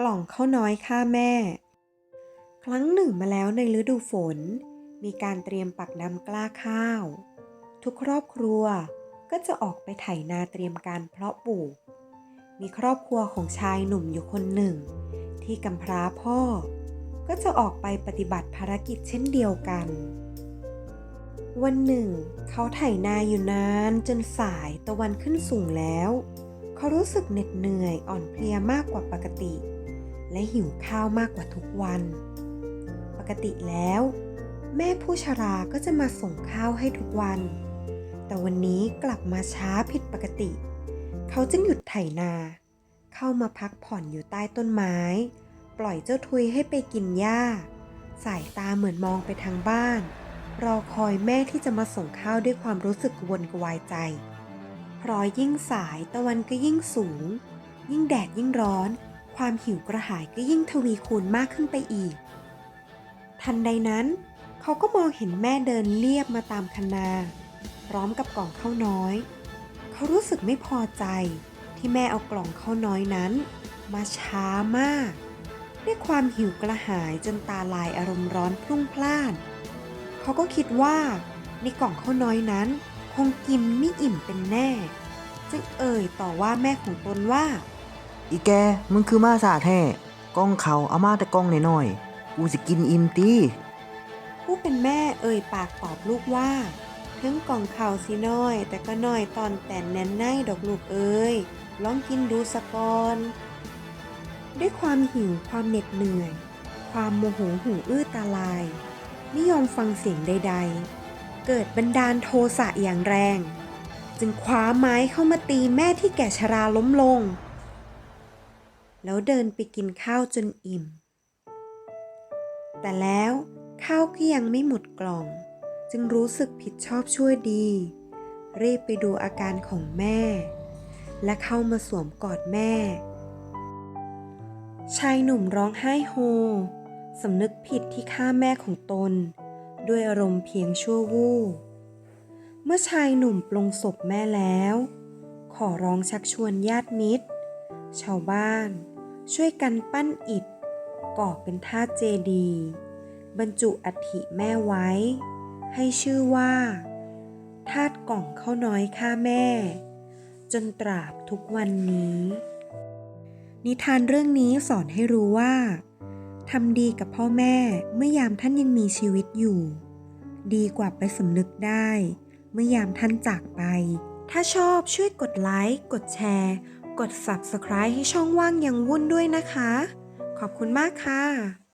กล่องข้าวน้อยฆ่าแม่ ครั้งหนึ่งมาแล้วในฤดูฝน มีการเตรียมปักดำกล้าข้าว ทุกครอบครัวก็จะออกไปไถนาเตรียมการเพาะปลูก มีครอบครัวของชายหนุ่มอยู่คนหนึ่ง ที่กำพร้าพ่อ ก็จะออกไปปฏิบัติภารกิจเช่นเดียวกัน วันหนึ่ง เขาไถนาอยู่นานจนสายตะวันขึ้นสูงแล้ว เขารู้สึกเหน็ดเหนื่อยอ่อนเพลียมากกว่าปกติ และหิวข้าวมากกว่าทุกวัน ปกติแล้ว แม่ผู้ชราก็จะมาส่งข้าวให้ทุกวัน แต่วันนี้กลับมาช้าผิดปกติ เขาจึงหยุดไถนา เข้ามาพักผ่อนอยู่ใต้ต้นไม้ ปล่อยเจ้าทุยให้ไปกินหญ้า สายตาเหมือนมองไปทางบ้าน รอคอยแม่ที่จะมาส่งข้าวด้วยความรู้สึกกวนกวายใจเพราะยิ่งสายตะวันก็ยิ่งสูง ยิ่งแดดยิ่งร้อน ความหิวกระหายก็ยิ่งทวีคูณมากขึ้นไปอีก ทันใดนั้น เขาก็มองเห็นแม่เดินเลียบมาตามคันนา พร้อมกับกล่องข้าวน้อย เขารู้สึกไม่พอใจที่แม่เอากล่องข้าวน้อยนั้น มาช้ามาก ด้วยความหิวกระหายจนตาลายอารมณ์ร้อนพรุ่งพล่าน เขาก็คิดว่าในกล่องข้าวน้อยนั้น คงกินไม่อิ่มเป็นแน่ จึงเอ่ยต่อว่าแม่ของตนว่า อีแกมึงคือมาสาแท้กล้องเขาเอามาแต่กล้องหน่อยๆกูสิกินอิ่มตีผู้เป็นแม่เอ่ยปากตอบลูกว่าถึงกล่องเข่าสิน้อย แต่ก็น้อยตอนแต่นแน่นในดอกลูกเอ้ยลองกินดูสะกอนด้วยความหิวความเหน็ดเหนื่อย ความโมโหหูอื้อตาลาย ไม่ยอมฟังเสียงใด ๆ เกิดบันดาลโทสะอย่างแรง จึงคว้าไม้เข้ามาตีแม่ที่แก่ชราล้มลง แล้วเดินไปกินข้าวจนอิ่ม แต่แล้วข้าวก็ยังไม่หมดกล่อง จึงรู้สึกผิดชอบช่วยดี รีบไปดูอาการของแม่ และเข้ามาสวมกอดแม่ ชายหนุ่มร้องไห้โฮสำนึกผิดที่ฆ่าแม่ของตน ด้วยอารมณ์เพียงชั่ววูบเมื่อชายหนุ่มปลงศพแม่แล้ว ขอร้องชักชวนญาติมิตร ชาวบ้าน ช่วยกันปั้นอิฐก่อเป็นธาตุเจดีย์บรรจุอัฐิแม่ไว้ ให้ชื่อว่าธาตุกล่องข้าวน้อยข้าแม่ จนตราบทุกวันนี้ นิทานเรื่องนี้สอนให้รู้ว่าทำดีกับพ่อแม่เมื่อยามท่านยังมีชีวิตอยู่ ดีกว่าไปสำนึกได้ เมื่อยามท่านจากไป ถ้าชอบช่วยกดไลค์ กดแชร์ กด Subscribe ให้ช่องว่างยังวุ่นด้วยนะคะ ขอบคุณมากค่ะ